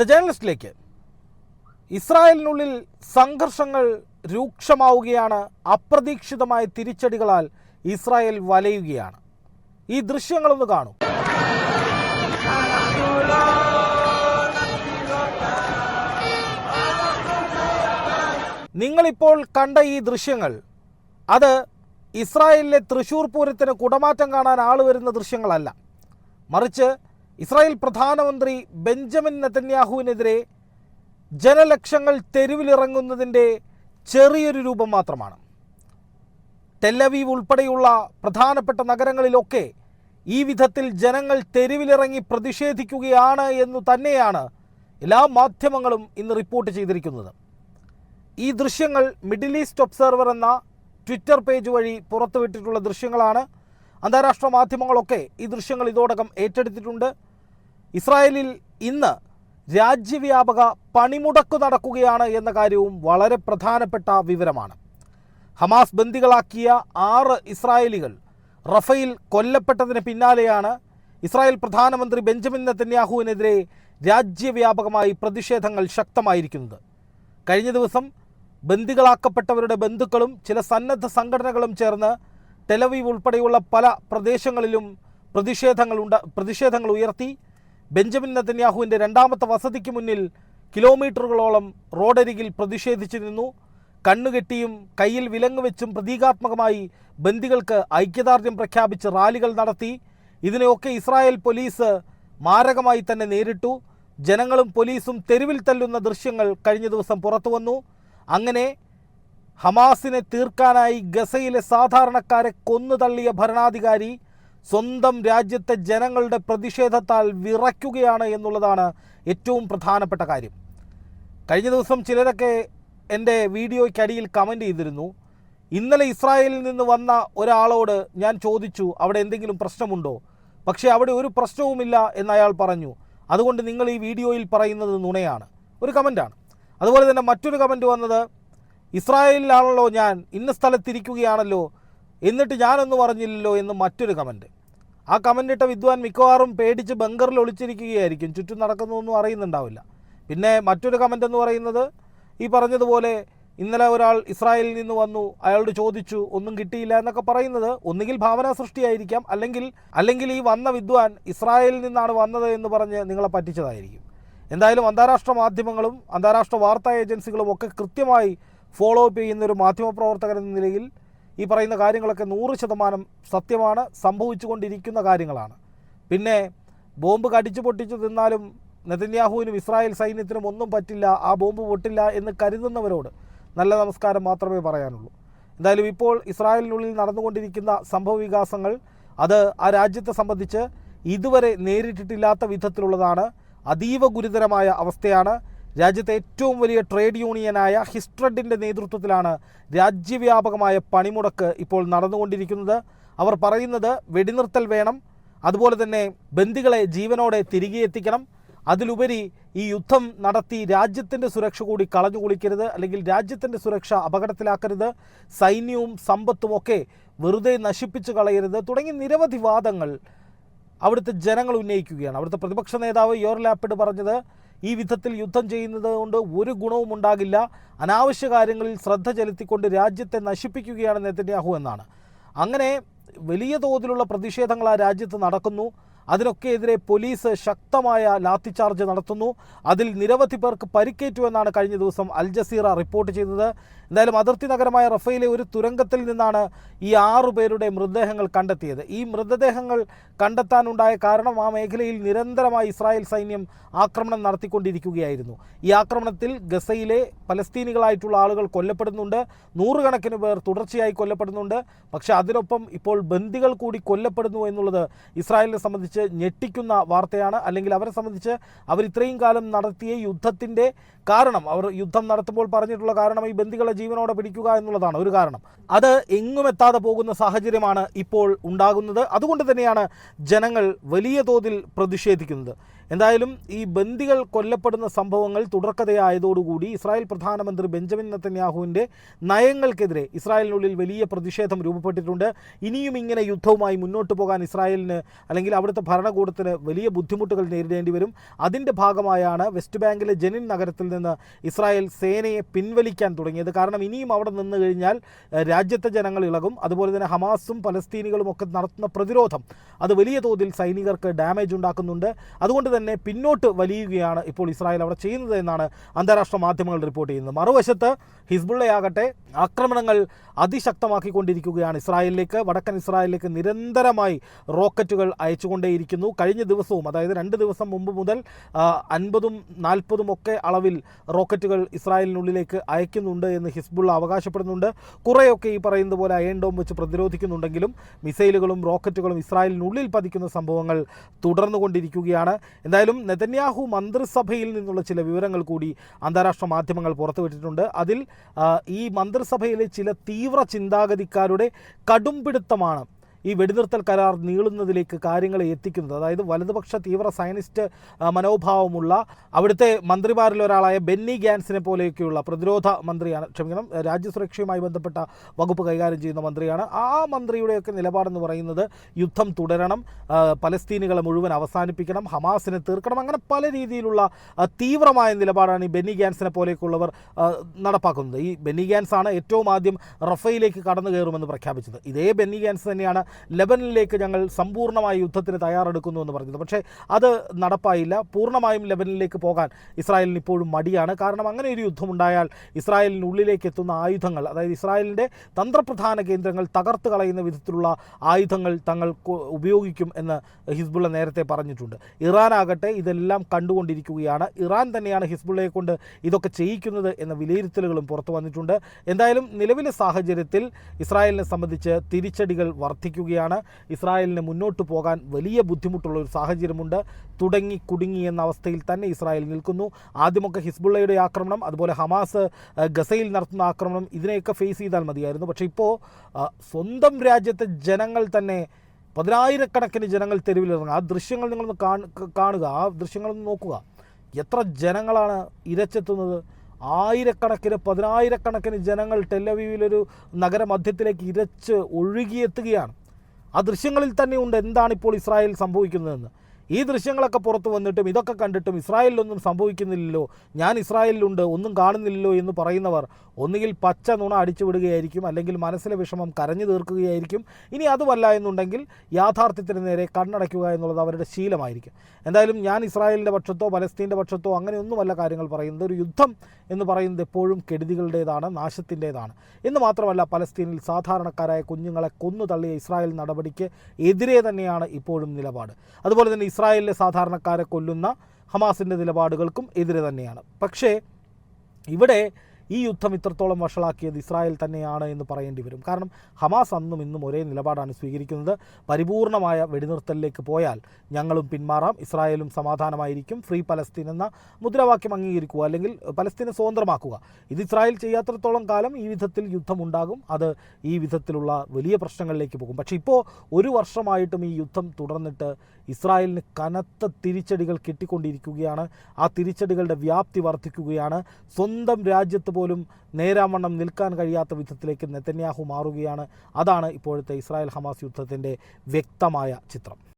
The ജേർണലിസ്റ്റിലേക്ക് ഇസ്രായേലിനുള്ളിൽ സംഘർഷങ്ങൾ രൂക്ഷമാവുകയാണ് അപ്രതീക്ഷിതമായ തിരിച്ചടികളാൽ Israel വലയുകയാണ്. ഈ ദൃശ്യങ്ങളൊന്ന് കാണും. നിങ്ങളിപ്പോൾ കണ്ട ഈ ദൃശ്യങ്ങൾ അത് ഇസ്രായേലിലെ തൃശൂർ പൂരത്തിന് കുടമാറ്റം കാണാൻ ആൾ വരുന്ന ദൃശ്യങ്ങളല്ല. മറിച്ച് ഇസ്രായേൽ പ്രധാനമന്ത്രി ബെഞ്ചമിൻ നെതന്യാഹുവിനെതിരെ ജനലക്ഷങ്ങൾ തെരുവിലിറങ്ങുന്നതിന്റെ ചെറിയൊരു രൂപം മാത്രമാണ്. ടെല്ലവീവ് ഉൾപ്പെടെയുള്ള പ്രധാനപ്പെട്ട നഗരങ്ങളിലൊക്കെ ഈ വിധത്തിൽ ജനങ്ങൾ തെരുവിലിറങ്ങി പ്രതിഷേധിക്കുകയാണ് എന്നു തന്നെയാണ് എല്ലാ മാധ്യമങ്ങളും ഇന്ന് റിപ്പോർട്ട് ചെയ്തിരിക്കുന്നത്. ഈ ദൃശ്യങ്ങൾ മിഡിൽ ഈസ്റ്റ് ഒബ്സർവർ എന്ന ട്വിറ്റർ പേജ് വഴി പുറത്തുവിട്ടിട്ടുള്ള ദൃശ്യങ്ങളാണ്. അന്താരാഷ്ട്ര മാധ്യമങ്ങളൊക്കെ ഈ ദൃശ്യങ്ങൾ ഇതോടകം ഏറ്റെടുത്തിട്ടുണ്ട്. ഇസ്രായേലിൽ ഇന്ന് രാജ്യവ്യാപക പണിമുടക്ക് നടക്കുകയാണ് എന്ന കാര്യവും വളരെ പ്രധാനപ്പെട്ട വിവരമാണ്. ഹമാസ് ബന്ദികളാക്കിയ ആറ് ഇസ്രായേലികൾ റഫയിൽ കൊല്ലപ്പെട്ടതിന് പിന്നാലെയാണ് ഇസ്രായേൽ പ്രധാനമന്ത്രി ബെഞ്ചമിൻ നെത്തന്യാഹുവിനെതിരെ രാജ്യവ്യാപകമായി പ്രതിഷേധങ്ങൾ ശക്തമായിരിക്കുന്നത്. കഴിഞ്ഞ ദിവസം ബന്ദികളാക്കപ്പെട്ടവരുടെ ബന്ധുക്കളും ചില സന്നദ്ധ സംഘടനകളും ചേർന്ന് ടെലവീവ് ഉൾപ്പെടെയുള്ള പല പ്രദേശങ്ങളിലും പ്രതിഷേധങ്ങൾ പ്രതിഷേധങ്ങൾ ഉയർത്തി ബെഞ്ചമിൻ നെതന്യാഹുവിന്റെ രണ്ടാമത്തെ വസതിക്ക് മുന്നിൽ കിലോമീറ്ററുകളോളം റോഡരികിൽ പ്രതിഷേധിച്ചു നിന്നു കണ്ണുകെട്ടിയും കയ്യിൽ വിലങ്ങ് വെച്ചും പ്രതീകാത്മകമായി ബന്ദികൾക്ക് ഐക്യദാർഢ്യം പ്രഖ്യാപിച്ച് റാലികൾ നടത്തി. ഇതിനെയൊക്കെ ഇസ്രായേൽ പോലീസ് മാരകമായി തന്നെ നേരിട്ടു. ജനങ്ങളും പോലീസും തെരുവിൽ തല്ലുന്ന ദൃശ്യങ്ങൾ കഴിഞ്ഞ ദിവസം പുറത്തു വന്നു. അങ്ങനെ ഹമാസിനെ തീർക്കാനായി ഗസയിലെ സാധാരണക്കാരെ കൊന്നു തള്ളിയ ഭരണാധികാരി സ്വന്തം രാജ്യത്തെ ജനങ്ങളുടെ പ്രതിഷേധത്താൽ വിറയ്ക്കുകയാണ് എന്നുള്ളതാണ് ഏറ്റവും പ്രധാനപ്പെട്ട കാര്യം. കഴിഞ്ഞ ദിവസം ചിലരൊക്കെ എന്റെ വീഡിയോയ്ക്കടിയിൽ കമന്റ് ചെയ്തിരുന്നു. ഇന്നലെ ഇസ്രായേലിൽ നിന്ന് വന്ന ഒരാളോട് ഞാൻ ചോദിച്ചു അവിടെ എന്തെങ്കിലും പ്രശ്നമുണ്ടോ? പക്ഷേ അവിടെ ഒരു പ്രശ്നവുമില്ല എന്ന് അയാൾ പറഞ്ഞു. അതുകൊണ്ട് നിങ്ങൾ ഈ വീഡിയോയിൽ പറയുന്നത് നുണയാണ്. ഒരു കമന്റാണ്. അതുപോലെ തന്നെ മറ്റൊരു കമന്റ് വന്നത് ഇസ്രായേലിലാണല്ലോ ഞാൻ ഇന്ന സ്ഥലത്തിരിക്കുകയാണല്ലോ എന്നിട്ട് ഞാനൊന്നും പറഞ്ഞില്ലല്ലോ എന്ന് മറ്റൊരു കമന്റ് ആ കമന്റ് ഇട്ട വിദ്വാൻ മിക്കവാറും പേടിച്ച് ബങ്കറിൽ ഒളിച്ചിരിക്കുകയായിരിക്കും. ചുറ്റും നടക്കുന്നതൊന്നും അറിയുന്നുണ്ടാവില്ല. പിന്നെ മറ്റൊരു കമന്റ് എന്ന് പറയുന്നത് ഈ പറഞ്ഞതുപോലെ ഇന്നലെ ഒരാൾ ഇസ്രായേലിൽ നിന്ന് വന്നു അയാളോട് ചോദിച്ചു ഒന്നും കിട്ടിയില്ല എന്നൊക്കെ പറയുന്നത് ഒന്നുകിൽ ഭാവന സൃഷ്ടിയായിരിക്കാം അല്ലെങ്കിൽ അല്ലെങ്കിൽ ഈ വന്ന വിദ്വാൻ ഇസ്രായേലിൽ നിന്നാണ് വന്നത് എന്ന് പറഞ്ഞ് നിങ്ങളെ പറ്റിച്ചതായിരിക്കും. എന്തായാലും അന്താരാഷ്ട്ര മാധ്യമങ്ങളും അന്താരാഷ്ട്ര വാർത്താ ഏജൻസികളും ഒക്കെ കൃത്യമായി ഫോളോ അപ്പ് ചെയ്യുന്ന ഒരു മാധ്യമപ്രവർത്തകൻ എന്ന നിലയിൽ ഈ പറയുന്ന കാര്യങ്ങളൊക്കെ നൂറ് ശതമാനം സത്യമാണ് സംഭവിച്ചുകൊണ്ടിരിക്കുന്ന കാര്യങ്ങളാണ്. പിന്നെ ബോംബ് കടിച്ചു പൊട്ടിച്ചു തിന്നാലും നെതന്യാഹുവിനും ഇസ്രായേൽ സൈന്യത്തിനും ഒന്നും പറ്റില്ല ആ ബോംബ് പൊട്ടില്ല എന്ന് കരുതുന്നവരോട് നല്ല നമസ്കാരം മാത്രമേ പറയാനുള്ളൂ. എന്തായാലും ഇപ്പോൾ ഇസ്രായേലിനുള്ളിൽ നടന്നുകൊണ്ടിരിക്കുന്ന സംഭവ വികാസങ്ങൾ അത് ആ രാജ്യത്തെ സംബന്ധിച്ച് ഇതുവരെ നേരിട്ടിട്ടില്ലാത്ത വിധത്തിലുള്ളതാണ് അതീവ ഗുരുതരമായ അവസ്ഥയാണ്. രാജ്യത്തെ ഏറ്റവും വലിയ ട്രേഡ് യൂണിയനായ ഹിസ്ട്രഡിന്റെ നേതൃത്വത്തിലാണ് രാജ്യവ്യാപകമായ പണിമുടക്ക് ഇപ്പോൾ നടന്നുകൊണ്ടിരിക്കുന്നത്. അവർ പറയുന്നത് വെടിനിർത്തൽ വേണം. അതുപോലെ തന്നെ ബന്ദികളെ ജീവനോടെ തിരികെ എത്തിക്കണം. അതിലുപരി ഈ യുദ്ധം നടത്തി രാജ്യത്തിന്റെ സുരക്ഷ കൂടി കളഞ്ഞു കുളിക്കരുത് അല്ലെങ്കിൽ രാജ്യത്തിന്റെ സുരക്ഷ അപകടത്തിലാക്കരുത്. സൈന്യവും സമ്പത്തും ഒക്കെ വെറുതെ നശിപ്പിച്ചു കളയരുത് തുടങ്ങി നിരവധി വാദങ്ങൾ അവിടുത്തെ ജനങ്ങൾ ഉന്നയിക്കുകയാണ്. അവിടുത്തെ പ്രതിപക്ഷ നേതാവ് യോർ ലാപ്പിഡ് പറഞ്ഞത് ഈ വിധത്തിൽ യുദ്ധം ചെയ്യുന്നത് കൊണ്ട് ഒരു ഗുണവും ഉണ്ടാകില്ല. അനാവശ്യ കാര്യങ്ങളിൽ ശ്രദ്ധ ചെലുത്തിക്കൊണ്ട് രാജ്യത്തെ നശിപ്പിക്കുകയാണ് നെതന്യാഹു എന്നാണ്. അങ്ങനെ വലിയ തോതിലുള്ള പ്രതിഷേധങ്ങൾ ആ രാജ്യത്ത് നടക്കുന്നു. അതിനൊക്കെ എതിരെ പോലീസ് ശക്തമായ ലാത്തിച്ചാർജ് നടത്തുന്നു. അതിൽ നിരവധി പേർക്ക് പരിക്കേറ്റു എന്നാണ് കഴിഞ്ഞ ദിവസം അൽ ജസീറ റിപ്പോർട്ട് ചെയ്തത്. എന്തായാലും അതിർത്തി നഗരമായ റഫയിലെ ഒരു തുരങ്കത്തിൽ നിന്നാണ് ഈ ആറു പേരുടെ മൃതദേഹങ്ങൾ കണ്ടെത്തിയത്. ഈ മൃതദേഹങ്ങൾ കണ്ടെത്താനുണ്ടായ കാരണം ആ മേഖലയിൽ നിരന്തരമായി ഇസ്രായേൽ സൈന്യം ആക്രമണം നടത്തിക്കൊണ്ടിരിക്കുകയായിരുന്നു. ഈ ആക്രമണത്തിൽ ഗസയിലെ പലസ്തീനികളായിട്ടുള്ള ആളുകൾ കൊല്ലപ്പെടുന്നുണ്ട്. നൂറുകണക്കിന് പേർ തുടർച്ചയായി കൊല്ലപ്പെടുന്നുണ്ട്. പക്ഷേ അതിനൊപ്പം ഇപ്പോൾ ബന്ദികൾ കൂടി കൊല്ലപ്പെടുന്നു എന്നുള്ളത് ഇസ്രായേലിനെ സംബന്ധിച്ച് ഞെട്ടിക്കുന്ന വാർത്തയാണ്. അല്ലെങ്കിൽ അവരെ സംബന്ധിച്ച് അവർ ഇത്രയും കാലം നടത്തിയ യുദ്ധത്തിന്റെ കാരണം അവർ യുദ്ധം നടത്തുമ്പോൾ പറഞ്ഞിട്ടുള്ള കാരണം ഈ ബന്ദികളെ ജീവനോടെ പിടിക്കുക എന്നുള്ളതാണ് ഒരു കാരണം. അത് എങ്ങും എത്താതെ പോകുന്ന സാഹചര്യമാണ് ഇപ്പോൾ ഉണ്ടാകുന്നത്. അതുകൊണ്ട് തന്നെയാണ് ജനങ്ങൾ വലിയ തോതിൽ പ്രതിഷേധിക്കുന്നത്. എന്തായാലും ഈ ബന്ദികൾ കൊല്ലപ്പെടുന്ന സംഭവങ്ങൾ തുടർക്കഥയായതോടുകൂടി ഇസ്രായേൽ പ്രധാനമന്ത്രി ബെഞ്ചമിൻ നത്തന്യാഹുവിന്റെ നയങ്ങൾക്കെതിരെ ഇസ്രായേലിനുള്ളിൽ വലിയ പ്രതിഷേധം രൂപപ്പെട്ടിട്ടുണ്ട്. ഇനിയും ഇങ്ങനെ യുദ്ധവുമായി മുന്നോട്ട് പോകാൻ ഇസ്രായേലിന് അല്ലെങ്കിൽ അവിടുത്തെ ഭരണകൂടത്തിന് വലിയ ബുദ്ധിമുട്ടുകൾ നേരിടേണ്ടി വരും. അതിന്റെ ഭാഗമായാണ് വെസ്റ്റ് ബാങ്കിലെ ജനിൻ നഗരത്തിൽ നിന്ന് ഇസ്രായേൽ സേനയെ പിൻവലിക്കാൻ തുടങ്ങിയത്. കാരണം ഇനിയും അവിടെ നിന്ന് കഴിഞ്ഞാൽ രാജ്യത്തെ ജനങ്ങൾ ഇളകും. അതുപോലെ തന്നെ ഹമാസും പലസ്തീനികളും ഒക്കെ നടത്തുന്ന പ്രതിരോധം അത് വലിയ തോതിൽ സൈനികർക്ക് ഡാമേജ് ഉണ്ടാക്കുന്നുണ്ട്. അതുകൊണ്ട് തന്നെ പിന്നോട്ട് വലിയുകയാണ് ഇപ്പോൾ ഇസ്രായേൽ അവിടെ ചെയ്യുന്നത് എന്നാണ് അന്താരാഷ്ട്ര മാധ്യമങ്ങൾ റിപ്പോർട്ട് ചെയ്യുന്നത്. മറുവശത്ത് ഹിസ്ബുള്ളയാകട്ടെ ആക്രമണങ്ങൾ അതിശക്തമാക്കിക്കൊണ്ടിരിക്കുകയാണ്. ഇസ്രായേലിലേക്ക് വടക്കൻ ഇസ്രായേലിലേക്ക് നിരന്തരമായി റോക്കറ്റുകൾ അയച്ചുകൊണ്ടേയിരിക്കുന്നു. കഴിഞ്ഞ ദിവസവും അതായത് രണ്ട് ദിവസം മുമ്പ് മുതൽ അൻപതും നാൽപ്പതും ഒക്കെ അളവിൽ റോക്കറ്റുകൾ ഇസ്രായേലിനുള്ളിലേക്ക് അയക്കുന്നുണ്ട് എന്ന് ഹിസ്ബുള്ള അവകാശപ്പെടുന്നുണ്ട്. കുറേയൊക്കെ ഈ പറയുന്ന പോലെ അയൺ വെച്ച് പ്രതിരോധിക്കുന്നുണ്ടെങ്കിലും മിസൈലുകളും റോക്കറ്റുകളും ഇസ്രായേലിനുള്ളിൽ പതിക്കുന്ന സംഭവങ്ങൾ തുടർന്നുകൊണ്ടിരിക്കുകയാണ്. എന്തായാലും നെതന്യാഹു മന്ത്രിസഭയിൽ നിന്നുള്ള ചില വിവരങ്ങൾ കൂടി അന്താരാഷ്ട്ര മാധ്യമങ്ങൾ പുറത്തുവിട്ടിട്ടുണ്ട്. അതിൽ ഈ മന്ത്രിസഭയിലെ ചില തീവ്ര ചിന്താഗതിക്കാരുടെ കടുംപിടുത്തമാണ് ഈ വെടിനിർത്തൽ കരാർ നീളുന്നതിലേക്ക് കാര്യങ്ങളെ എത്തിക്കുന്നത്. അതായത് വലതുപക്ഷ തീവ്ര സയനിസ്റ്റ് മനോഭാവമുള്ള അവിടുത്തെ മന്ത്രിമാരിൽ ഒരാളായ ബെന്നി ഗ്യാൻസിനെ പോലെയൊക്കെയുള്ള പ്രതിരോധ മന്ത്രിയാണ് ക്ഷമിക്കണം രാജ്യസുരക്ഷയുമായി ബന്ധപ്പെട്ട വകുപ്പ് കൈകാര്യം ചെയ്യുന്ന മന്ത്രിയാണ്. ആ മന്ത്രിയുടെയൊക്കെ നിലപാടെന്ന് പറയുന്നത് യുദ്ധം തുടരണം പലസ്തീനികളെ മുഴുവൻ അവസാനിപ്പിക്കണം ഹമാസിനെ തീർക്കണം അങ്ങനെ പല രീതിയിലുള്ള തീവ്രമായ നിലപാടാണ് ഈ ബെന്നി ഗ്യാൻസിനെ പോലെയൊക്കെയുള്ളവർ നടപ്പാക്കുന്നത്. ഈ ബെന്നി ഗാൻസ് ആണ് ഏറ്റവും ആദ്യം റഫയിലേക്ക് കടന്നു കയറുമെന്ന് പ്രഖ്യാപിച്ചത്. ഇതേ ബെന്നി ഗാൻസ് തന്നെയാണ് ലെബനിലേക്ക് ഞങ്ങൾ സമ്പൂർണമായി യുദ്ധത്തിന് തയ്യാറെടുക്കുന്നു എന്ന് പറഞ്ഞത് പക്ഷേ അത് നടപ്പായില്ല. പൂർണമായും ലെബനിലേക്ക് പോകാൻ ഇസ്രായേലിന് ഇപ്പോഴും മടിയാണ്. കാരണം അങ്ങനെ ഒരു യുദ്ധമുണ്ടായാൽ ഇസ്രായേലിനുള്ളിലേക്ക് എത്തുന്ന ആയുധങ്ങൾ അതായത് ഇസ്രായേലിന്റെ തന്ത്രപ്രധാന കേന്ദ്രങ്ങൾ തകർത്ത് കളയുന്ന വിധത്തിലുള്ള ആയുധങ്ങൾ തങ്ങൾ ഉപയോഗിക്കും എന്ന് ഹിസ്ബുള്ള നേരത്തെ പറഞ്ഞിട്ടുണ്ട്. ഇറാൻ ആകട്ടെ ഇതെല്ലാം കണ്ടുകൊണ്ടിരിക്കുകയാണ്. ഇറാൻ തന്നെയാണ് ഹിസ്ബുള്ളയെ കൊണ്ട് ഇതൊക്കെ ചെയ്യിക്കുന്നത് എന്ന വിലയിരുത്തലുകളും പുറത്തു വന്നിട്ടുണ്ട്. എന്തായാലും നിലവിലെ സാഹചര്യത്തിൽ ഇസ്രായേലിനെ സംബന്ധിച്ച് തിരിച്ചടികൾ വർദ്ധിക്കുകയാണ് ഇസ്രായേലിന് മുന്നോട്ട് പോകാൻ വലിയ ബുദ്ധിമുട്ടുള്ള ഒരു സാഹചര്യമുണ്ട്. തുടങ്ങി കുടുങ്ങി എന്ന അവസ്ഥയിൽ തന്നെ ഇസ്രായേൽ നിൽക്കുന്നു. ആദ്യമൊക്കെ ഹിസ്ബുള്ളയുടെ ആക്രമണം അതുപോലെ ഹമാസ് ഗസയിൽ നടത്തുന്ന ആക്രമണം ഇതിനെയൊക്കെ ഫേസ് ചെയ്താൽ മതിയായിരുന്നു. പക്ഷേ ഇപ്പോൾ സ്വന്തം രാജ്യത്തെ ജനങ്ങൾ തന്നെ പതിനായിരക്കണക്കിന് ജനങ്ങൾ തെരുവിലിറങ്ങുക ആ ദൃശ്യങ്ങൾ നിങ്ങളൊന്ന് കാണുക. ആ ദൃശ്യങ്ങളൊന്ന് നോക്കുക. എത്ര ജനങ്ങളാണ് ഇരച്ചെത്തുന്നത്? ആയിരക്കണക്കിന് പതിനായിരക്കണക്കിന് ജനങ്ങൾ ടെല്ലവീവിലൊരു നഗരമധ്യത്തിലേക്ക് ഇരച്ച് ഒഴുകിയെത്തുകയാണ്. ആ ദൃശ്യങ്ങളിൽ തന്നെ ഉണ്ട് എന്താണ് ഇപ്പോൾ ഇസ്രായേൽ സംഭവിക്കുന്നതെന്ന്. ഈ ദൃശ്യങ്ങളൊക്കെ പുറത്തു വന്നിട്ടും ഇതൊക്കെ കണ്ടിട്ടും ഇസ്രായേലിലൊന്നും സംഭവിക്കുന്നില്ലല്ലോ. ഞാൻ ഇസ്രായേലിലുണ്ട് ഒന്നും കാണുന്നില്ലല്ലോ എന്ന് പറയുന്നവർ ഒന്നുകിൽ പച്ച നുണ അടിച്ചു വിടുകയായിരിക്കും അല്ലെങ്കിൽ മനസ്സിലെ വിഷമം കരഞ്ഞു തീർക്കുകയായിരിക്കും. ഇനി അതുമല്ല എന്നുണ്ടെങ്കിൽ യാഥാർത്ഥ്യത്തിന് നേരെ കണ്ണടയ്ക്കുക എന്നുള്ളത് അവരുടെ ശീലമായിരിക്കും. എന്തായാലും ഞാൻ ഇസ്രായേലിന്റെ പക്ഷത്തോ പലസ്തീന്റെ പക്ഷത്തോ അങ്ങനെയൊന്നുമല്ല കാര്യങ്ങൾ പറയുന്നത്. ഒരു യുദ്ധം എന്ന് പറയുന്നത് എപ്പോഴും കെടുതികളുടേതാണ് നാശത്തിന്റേതാണ്. എന്ന് മാത്രമല്ല പലസ്തീനിൽ സാധാരണക്കാരായ കുഞ്ഞുങ്ങളെ കൊന്നു തള്ളിയ ഇസ്രായേൽ നടപടിക്ക് എതിരെ തന്നെയാണ് ഇപ്പോഴും നിലപാട്. അതുപോലെ തന്നെ ഇസ്രായേലിലെ സാധാരണക്കാരെ കൊല്ലുന്ന ഹമാസിന്റെ നിലപാടുകൾക്കും എതിരെ തന്നെയാണ്. പക്ഷേ ഇവിടെ ഈ യുദ്ധം ഇത്രത്തോളം വഷളാക്കിയത് ഇസ്രായേൽ തന്നെയാണ് എന്ന് പറയേണ്ടി വരും. കാരണം ഹമാസ് അന്നും ഇന്നും ഒരേ നിലപാടാണ് സ്വീകരിക്കുന്നത്. പരിപൂർണമായ വെടിനിർത്തലിലേക്ക് പോയാൽ ഞങ്ങളും പിന്മാറാം. ഇസ്രായേലും സമാധാനമായിരിക്കും. ഫ്രീ പലസ്തീൻ എന്ന മുദ്രാവാക്യം അംഗീകരിക്കുക അല്ലെങ്കിൽ പലസ്തീനെ സ്വതന്ത്രമാക്കുക. ഇത് ഇസ്രായേൽ ചെയ്യാത്തത്തോളം കാലം ഈ വിധത്തിൽ യുദ്ധമുണ്ടാകും. അത് ഈ വിധത്തിലുള്ള വലിയ പ്രശ്നങ്ങളിലേക്ക് പോകും. പക്ഷേ ഇപ്പോൾ ഒരു വർഷമായിട്ടും ഈ യുദ്ധം തുടർന്നിട്ട് ഇസ്രായേലിന് കനത്ത തിരിച്ചടികൾ കിട്ടിക്കൊണ്ടിരിക്കുകയാണ്. ആ തിരിച്ചടികളുടെ വ്യാപ്തി വർദ്ധിക്കുകയാണ്. സ്വന്തം രാജ്യത്ത് പോലും നേരാമണ്ണം നിൽക്കാൻ കഴിയാത്ത വിധത്തിലേക്ക് നെത്തന്യാഹു മാറുകയാണ്. അതാണ് ഇപ്പോഴത്തെ ഇസ്രായേൽ ഹമാസ് യുദ്ധത്തിന്റെ വ്യക്തമായ ചിത്രം.